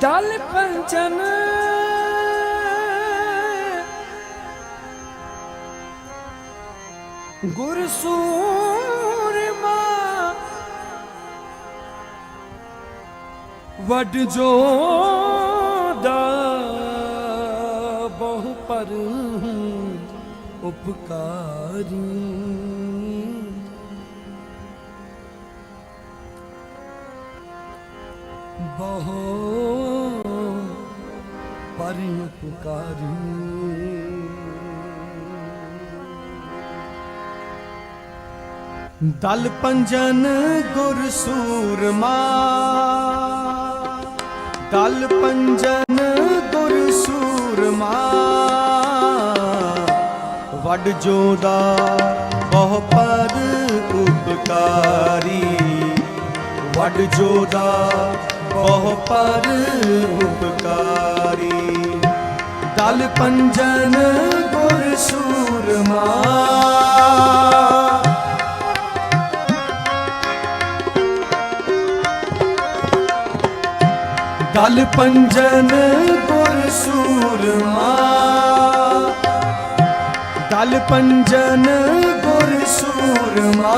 ਦਲ ਪੰਚਨ। ਗੁਰ ਸੂਰਮਾ ਵੱਡ ਜੋਦਾ ਬਹੁ ਪਰ ਉਪਕਾਰੀ। ਬਹੁ ਪਰ ਉਪਕਾਰੀ ਦਲ ਪੰਜਨ ਗੁਰ ਸੂਰਮਾ ਦਲ ਪੰਜਨ ਗੁਰ ਸੂਰਮਾ ਵੱਡ ਜੋਦਾ ਬਹੁ ਪਰ ਉਪਕਾਰੀ ਵੱਡ ਜੋਦਾ ਬਹੁ ਪਰ ਉਪਕਾਰੀ। ਦਲ ਪੰਜਨ ਗੁਰ ਸੂਰਮਾ। ਦਲ ਪੰਜਨ ਗੁਰ ਸੂਰਮਾ। ਦਲ ਪੰਜਨ ਗੁਰ ਸੂਰਮਾ।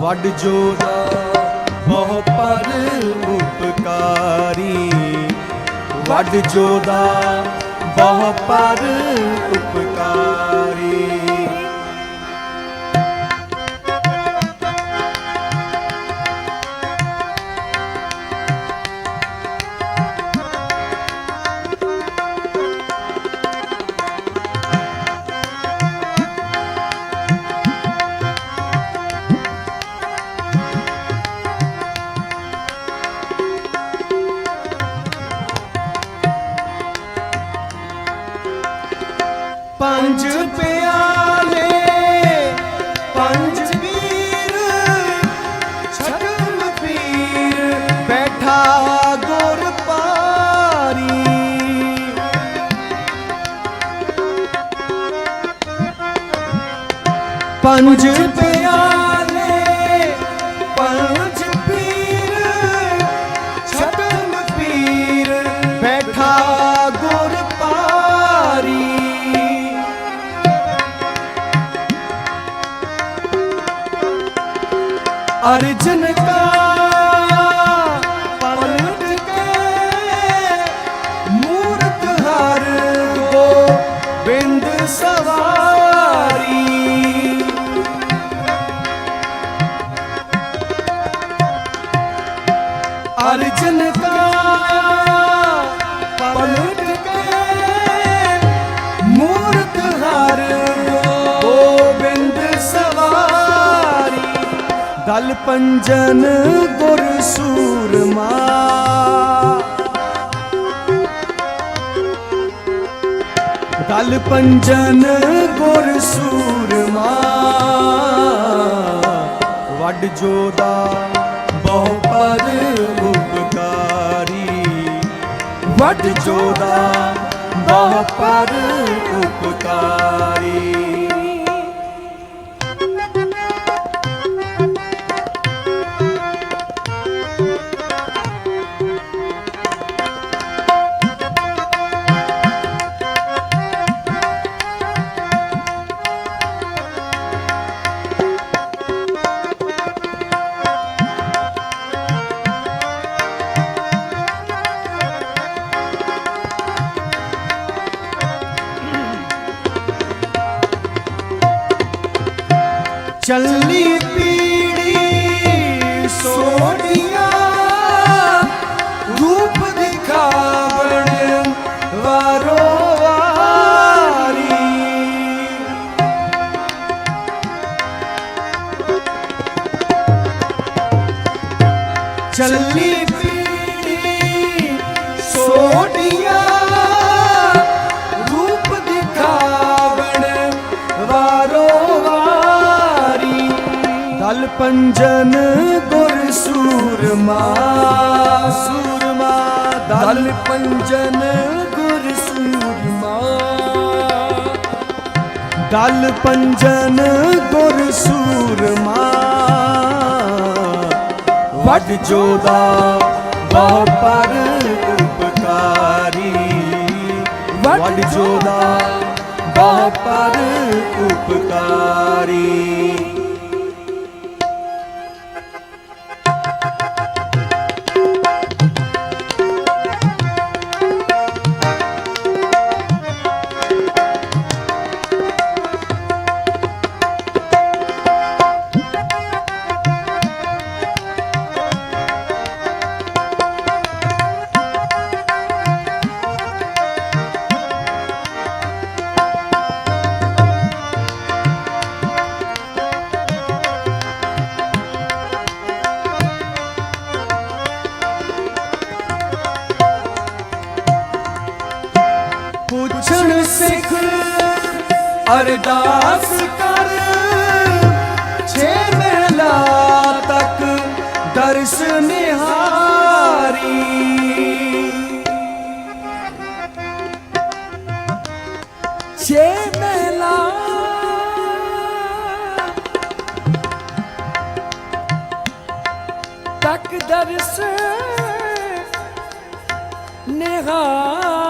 ਵੱਡ ਜੋਦਾ ਬਹੁ ਪਰ ਉਪਕਾਰੀ। ਵੱਡ ਜੋਦਾ ਬਹੁ ਪਰ ਉਪਕਾਰੀ। ਪੰਜ ਪਿਆਲੇ ਪੰਜ ਪੀਰ ਛਕਮ ਪੀਰ ਬੈਠਾ ਗੁਰ ਪਾਰੀ। ਪੰਜ ਪਿਆਲੇ अर्जुन का ਦਲ ਪੰਜਨ ਗੁਰ ਸੂਰਮਾ। ਦਲ ਪੰਜਨ ਗੁਰ ਸੂਰਮਾ। ਵੱਡ ਜੋਦਾ ਬਹੁ ਪਰ ਉਪਕਾਰੀ। ਵੱਡ ਜੋਦਾ ਬਹੁ ਪਰ ਚੱਲੀ ਪੀੜੀ ਸੋੜੀਆਂ ਰੂਪ ਦਿਖਾਵਣ ਵਾਰੋ ਵਾਰੀ। ਚੱਲੀ ਪੀੜੀ ਸੋੜੀਆਂ ਪੰਜਨ ਗੁਰ ਸੂਰਮਾ ਸੂਰਮਾ, ਦਲ ਪੰਜਨ ਗੁਰ ਸੂਰਮਾ। ਦਲ ਪੰਜਨ ਗੁਰ ਸੂਰਮਾ, ਵੱਡ ਜੋਦਾ ਬਹੁ ਪਰ ਉਪਕਾਰੀ। ਵੱਡ ਜੋਦਾ ਬਹੁ ਪਰ ਉਪਕਾਰੀ। ਅਰਦਾਸ ਕਰ। ਛੇ ਮਹਿਲਾ ਤੱਕ ਦਰਸ ਨਿਹਾਰੀ। ਛੇ ਮਹਿਲਾ ਤੱਕ ਦਰਸ ਨਿਹਾਰੀ।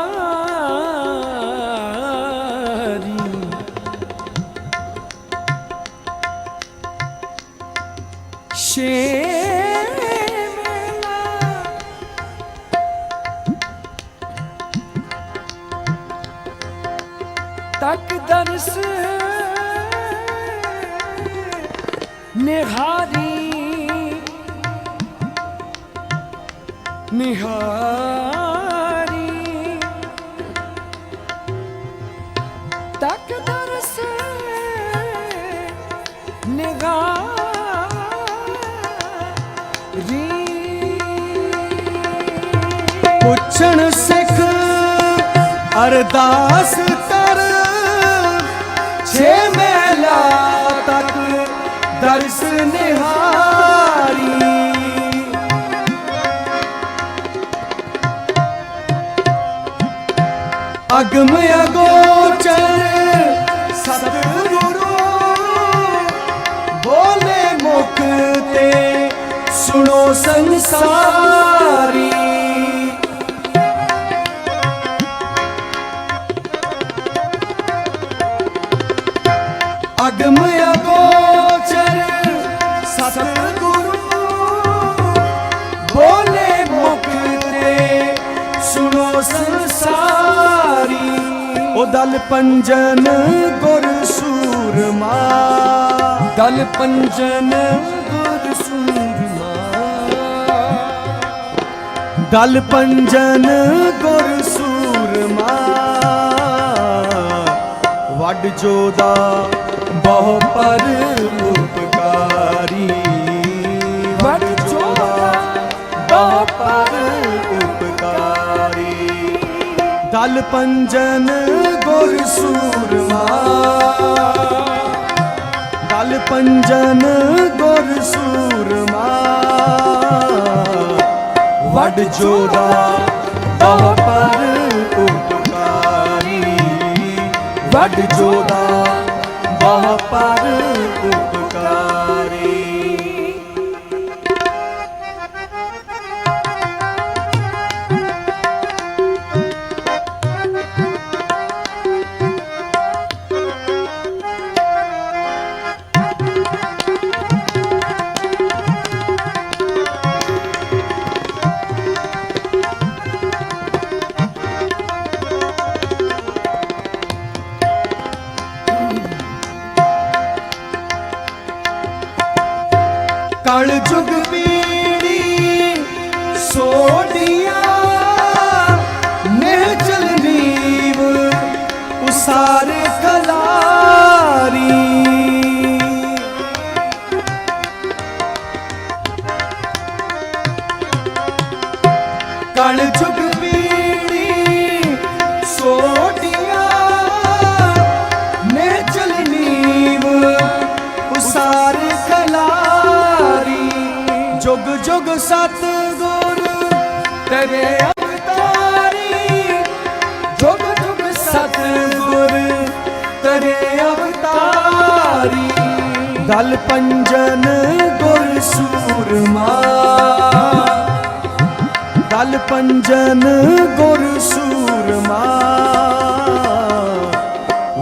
ਤੱਕ ਦਰਸ। ਨਿਹਾਰੀ। ਨਿਹਾਰੀ। ਤੱਕ ਦਰਸ। ਨਿਹਾਰੀ। ਪੁੱਛਣ ਸਿੱਖ ਅਰਦਾਸ ਛੇ ਮਹਿਲਾ ਤੱਕ ਦਰਸ ਨਿਹਾਰੀ। ਅਗਮ ਅਗੋਚਰ ਸਤਿਗੁਰੂ ਬੋਲੇ ਮੁਖ ਤੇ ਸੁਣੋ ਸੰਸਾਰੀ। ਅਗਮ ਅਗੋਚਰ ਸਤਿਗੁਰੂ ਬੋਲੇ ਮੁਖ ਤੇ ਸੁਣੋ ਸੰਸਾਰੀ। ਉਹ ਦਲ ਪੰਜਨ ਗੁਰ ਸੂਰਮਾ। ਦਲ ਪੰਜਨ ਗੁਰ ਸੂਰਮਾ। ਦਲ ਪੰਜਨ ਗੁਰ ਸੂਰਮਾ। ਵੱਡ ਜੋਦਾ ਬਹੁ ਪਰ ਉਪਕਾਰੀ। ਵੱਡ ਜੋਦਾ ਬਹੁ ਪਰ ਉਪਕਾਰੀ। ਦਲ ਪੰਜਨ ਗੁਰ ਸੂਰਮਾ। ਦਲ ਪੰਜਨ ਗੁਰ ਸੂਰਮਾ। ਵੱਡ ਜੋਦਾ ਬਹੁ ਪਰ ਉਪਕਾਰੀ। ਵੱਡ ਜੋਦਾ ਕਲ ਜੁਗ ਜੁਗ ਜੁਗ ਸਤ ਗੁਰ ਤੇਰੇ ਅਵਤਾਰੀ। ਜੁਗ ਜੁਗ ਸਤ ਗੁਰ ਤੇਰੇ ਅਵਤਾਰੀ। ਦਲ ਪੰਜਨ ਗੁਰ ਸੂਰਮਾ। ਦਲ ਪੰਜਨ ਗੁਰ ਸੂਰਮਾ।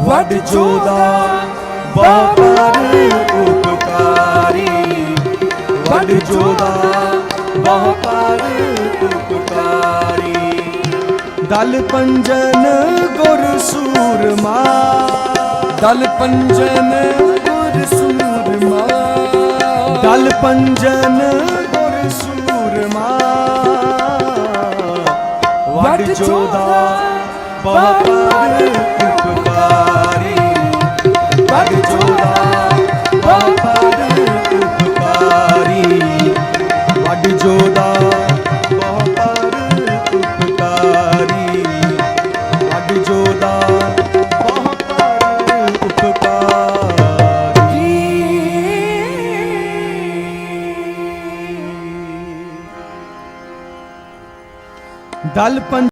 ਵੱਡ ਜੋਦਾ ਬਾਪਰ ਵੱਡ ਜੋਦਾ ਬਾਪਰ ਉਪਕਾਰੀ ਦਲ ਪੰਜਨ ਗੁਰ ਸੂਰਮਾ, ਦਲ ਪੰਜਨ ਗੁਰ ਸੂਰਮਾ। ਦਲ ਪੰਜਨ ਗੁਰ ਸੂਰਮਾ। ਵੱਡ ਜੋਦਾ ਬਾਪਰ ਉਪਕਾਰੀ ਵੱਡ